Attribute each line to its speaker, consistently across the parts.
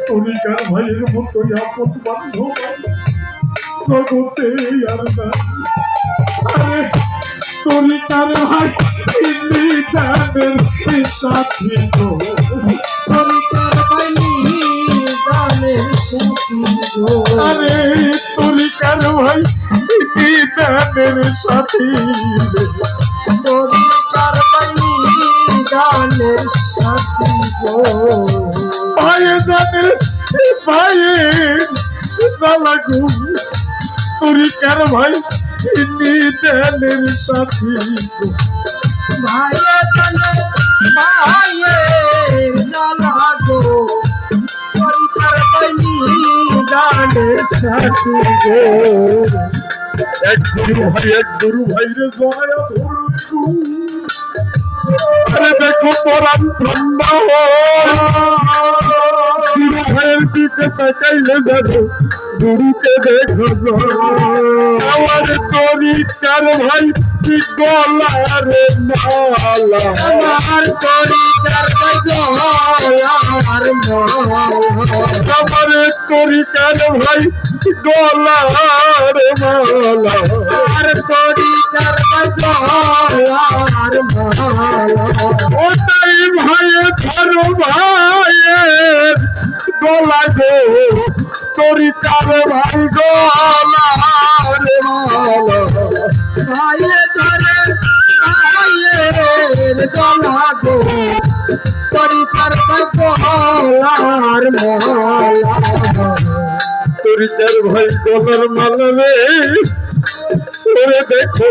Speaker 1: তরিকার ভাইয়ের মতো আপন বান্ধব জগতে আর না আরে তরিকার ভাই নিদানের সাথী গো
Speaker 2: তরিকার বাণী গানের সাথী গো
Speaker 1: আরে তরিকার ভাই নিদানের সাথী
Speaker 2: বাণী গানের সাথী গো
Speaker 1: ভাইয়ে জানে ভাইয়ে জ্বালাগু তরিকার ভাই নিদানের সাথী গো
Speaker 2: ভাইয়ে জানে ভাইয়ে জ্বালা গো তরিকার বাণী গানের সাথী গো
Speaker 1: এক গুরু ভাই ভাই রে ধরলু আরে দেখো পরাম ঠান্ডা দিকে তাকাইলে জানো গুরুকে দেখো আমার ভাই গলারে মালা।
Speaker 2: আমার তরিকার গলার মালা।
Speaker 1: আমার তরিকার ভাই গলারে ভাইয়ে ধরো ভাইয়ের গলা গো তরিকার ভাই গলারে মালা।
Speaker 2: ভাইয়ে ধরে ভাইয়ের গলা গো তরিকার গলার মালা।
Speaker 1: ভাই গলার মালা রে তোরে দেখো।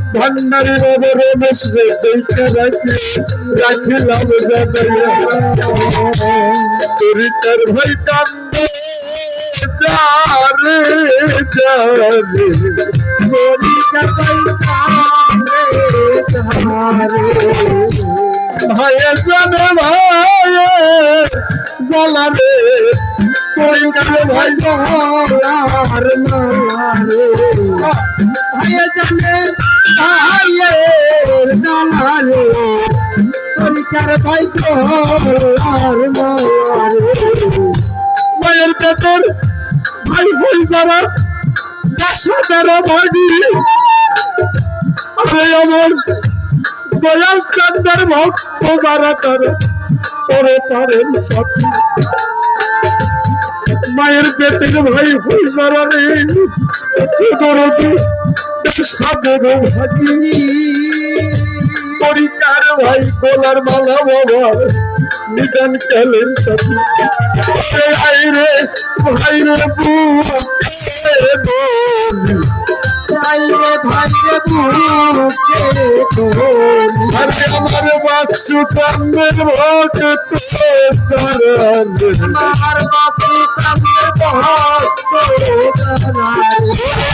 Speaker 1: ভান্ডারি বাবা রমেশ রে দেখতে রাখি রাখিলাম জানাইয়া তরিকার ভাই কান্দে, যারে যারে
Speaker 2: তরিকার
Speaker 1: ভাইয়ের ভাইয়ের ভাই
Speaker 2: গলার মালা রে জানে
Speaker 1: মায়ের পেটের ভাই ভাই যারা দেশে তেরো ভাগি আরে আমার দয়াল চন্দ্রের ভক্ত যারা তারা পরে পারেন সাথী। মায়ের পেটের ভাই ভাই যারা রে দরদি সাদের ভাগি তরিকার ভাই গোলার মালা বাবা নিদান কালের সাথী রে আই রে ভাই রে বুকে দোলি।
Speaker 2: ভাইরে ভাইরে বুকে
Speaker 1: আরে আমার ভক্ত
Speaker 2: ভক্ত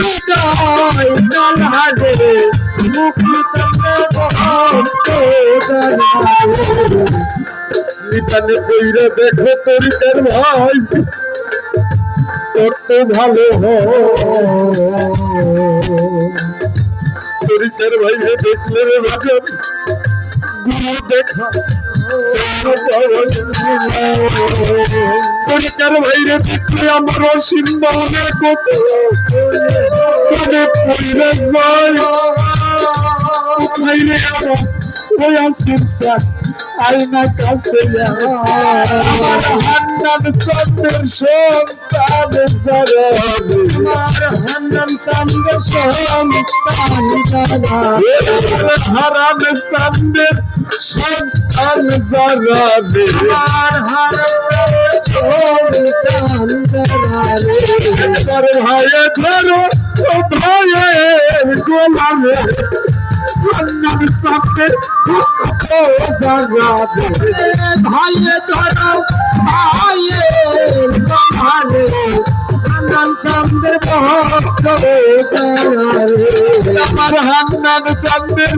Speaker 1: হৃদয় মুকুল
Speaker 2: চাঁদ
Speaker 1: নিতানে কইরে দেখো ভাই কত ভালো তরিকার ভাই দেখলে রে বাজার গুরু দেখা। তরিকার ভাইরে দেখলে আমার অসীম বাহনের কথা মনে পড়লে যায়? আমার ওই আসির স্যার? আইনা কাছে আমার হান্নান চন্দ্রের সন্তান যারা
Speaker 2: আমার হান্নান চান্দ সন্তান
Speaker 1: হারান চন্দ্রের সন্তান ভাইয়ের গোলামে হান্নান চন্দ্রের ও যারা
Speaker 2: ভাইয়ে ধরো ভাইয়ে ভালে হান্নান চান্দের ভক্ত যারা
Speaker 1: আমার হান্নান চন্দ্রের